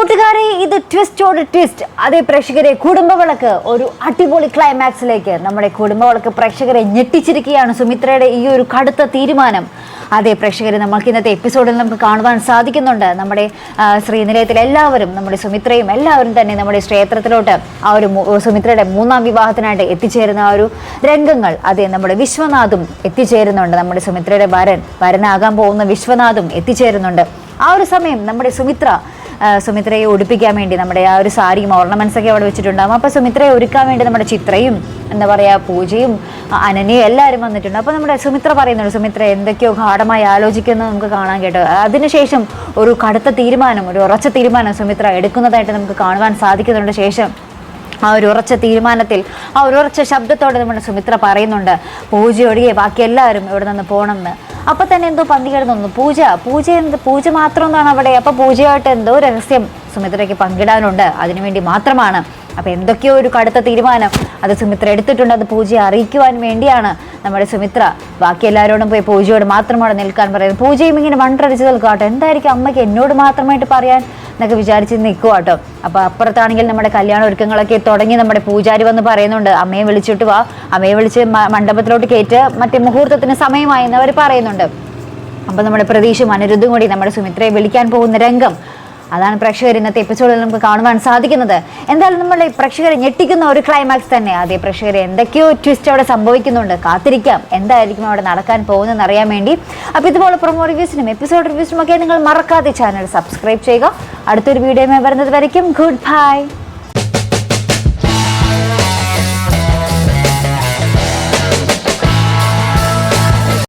കൂട്ടുകാരെ ഇത് ട്വിസ്റ്റോട് ട്വിസ്റ്റ് അതേ പ്രേക്ഷകരെ കുടുംബവിളക്ക് ഒരു അടിപൊളി ക്ലൈമാക്സിലേക്ക് നമ്മുടെ കുടുംബവിളക്ക് പ്രേക്ഷകരെ ഞെട്ടിച്ചിരിക്കുകയാണ് സുമിത്രയുടെ ഈ ഒരു കടുത്ത തീരുമാനം. അതേ പ്രേക്ഷകരെ നമ്മൾക്ക് ഇന്നത്തെ എപ്പിസോഡിൽ നമുക്ക് കാണുവാൻ സാധിക്കുന്നുണ്ട്. നമ്മുടെ ശ്രീനിലയത്തിലെ എല്ലാവരും നമ്മുടെ സുമിത്രയും എല്ലാവരും തന്നെ നമ്മുടെ ക്ഷേത്രത്തിലോട്ട് ആ ഒരു സുമിത്രയുടെ മൂന്നാം വിവാഹത്തിനായിട്ട് എത്തിച്ചേരുന്ന ആ ഒരു രംഗങ്ങൾ. അതേ നമ്മുടെ വിശ്വനാഥും എത്തിച്ചേരുന്നുണ്ട്. നമ്മുടെ സുമിത്രയുടെ വരൻ വരനാകാൻ പോകുന്ന വിശ്വനാഥും എത്തിച്ചേരുന്നുണ്ട്. ആ ഒരു സമയം നമ്മുടെ സുമിത്ര സുമിത്രയെ ഉടുപ്പിക്കാൻ വേണ്ടി നമ്മുടെ ആ ഒരു സാരിയും ഓർണമെന്റ്സ് ഒക്കെ അവിടെ വെച്ചിട്ടുണ്ടാകും അപ്പോൾ സുമിത്രയെ ഒരുക്കാൻ വേണ്ടി നമ്മുടെ ചിത്രയും എന്താ പറയുക പൂജയും അനനയും എല്ലാവരും വന്നിട്ടുണ്ട്. അപ്പോൾ നമ്മുടെ സുമിത്ര പറയുന്നുണ്ട് സുമിത്ര എന്തൊക്കെയോ ഗാഠമായി ആലോചിക്കുന്നത് നമുക്ക് കാണാൻ കേട്ടോ. അതിനുശേഷം ഒരു കടുത്ത തീരുമാനം ഒരു ഉറച്ച തീരുമാനം സുമിത്ര എടുക്കുന്നതായിട്ട് നമുക്ക് കാണുവാൻ സാധിക്കുന്നുണ്ട്. ശേഷം ആ ഒരു ഉറച്ച തീരുമാനത്തിൽ ആ ഒരു ഉറച്ച ശബ്ദത്തോടെ നമ്മുടെ സുമിത്ര പറയുന്നുണ്ട് പൂജ ഒഴികെ ബാക്കി എല്ലാവരും ഇവിടെ നിന്ന് പോകണമെന്ന്? അപ്പൊ തന്നെ എന്തോ പന്തി കിടന്നു പൂജ പൂജ എന്ത് പൂജ മാത്രം എന്താണ് അവിടെ? അപ്പൊ പൂജയായിട്ട് എന്തോ രഹസ്യം സുമിത്രയ്ക്ക് പങ്കിടാനുണ്ട്. അതിനുവേണ്ടി മാത്രമാണ് അപ്പൊ എന്തൊക്കെയോ ഒരു കടുത്ത തീരുമാനം. അത് സുമിത്ര എടുത്തിട്ടുണ്ട്. അത് പൂജയെ അറിയിക്കുവാൻ വേണ്ടിയാണ് നമ്മുടെ സുമിത്ര. ബാക്കി എല്ലാവരോടും പോയി പൂജയോട് മാത്രമാണ് നിൽക്കാൻ പറയുന്നത്. പൂജയും ഇങ്ങനെ വണ്ടടിച്ച് നിൽക്കാട്ടോ എന്തായിരിക്കും അമ്മയ്ക്ക് എന്നോട് മാത്രമായിട്ട് പറയാൻ എന്നൊക്കെ വിചാരിച്ച് നിൽക്കുക കേട്ടോ അപ്പൊ അപ്പുറത്താണെങ്കിൽ നമ്മുടെ കല്യാണ ഒരുക്കങ്ങളൊക്കെ തുടങ്ങി നമ്മുടെ പൂജാരി വന്ന് പറയുന്നുണ്ട് അമ്മയെ വിളിച്ചിട്ട് വാ. അമ്മയെ വിളിച്ച് മണ്ഡപത്തിലോട്ട് കയറ്റ് മറ്റേ മുഹൂർത്തത്തിന് സമയമായി എന്ന് അവർ പറയുന്നുണ്ട്. അപ്പോൾ നമ്മുടെ പ്രതീക്ഷയും അനിരുദ്ധും കൂടി നമ്മുടെ സുമിത്രയെ വിളിക്കാൻ പോകുന്ന രംഗം അതാണ് പ്രേക്ഷകർ ഇന്നത്തെ എപ്പിസോഡിൽ നമുക്ക് കാണുവാൻ സാധിക്കുന്നത്. എന്തായാലും നമ്മളെ പ്രേക്ഷകരെ ഞെട്ടിക്കുന്ന ഒരു ക്ലൈമാക്സ് തന്നെ. അതേ പ്രേക്ഷകരെ എന്തൊക്കെയോ ട്വിസ്റ്റ് അവിടെ സംഭവിക്കുന്നുണ്ട്. കാത്തിരിക്കാം. എന്തായിരിക്കും അവിടെ നടക്കാൻ പോകുന്നതെന്ന് അറിയാൻ വേണ്ടി. അപ്പോൾ ഇതുപോലെ പ്രൊമോ റിവ്യൂസിനും എപ്പിസോഡ് റിവ്യൂസിനും ഒക്കെ നിങ്ങൾ മറക്കാതെ ചാനൽ സബ്സ്ക്രൈബ് ചെയ്യുക. അടുത്തൊരു വീഡിയോ വരുന്നത് വരയ്ക്കും. Good bye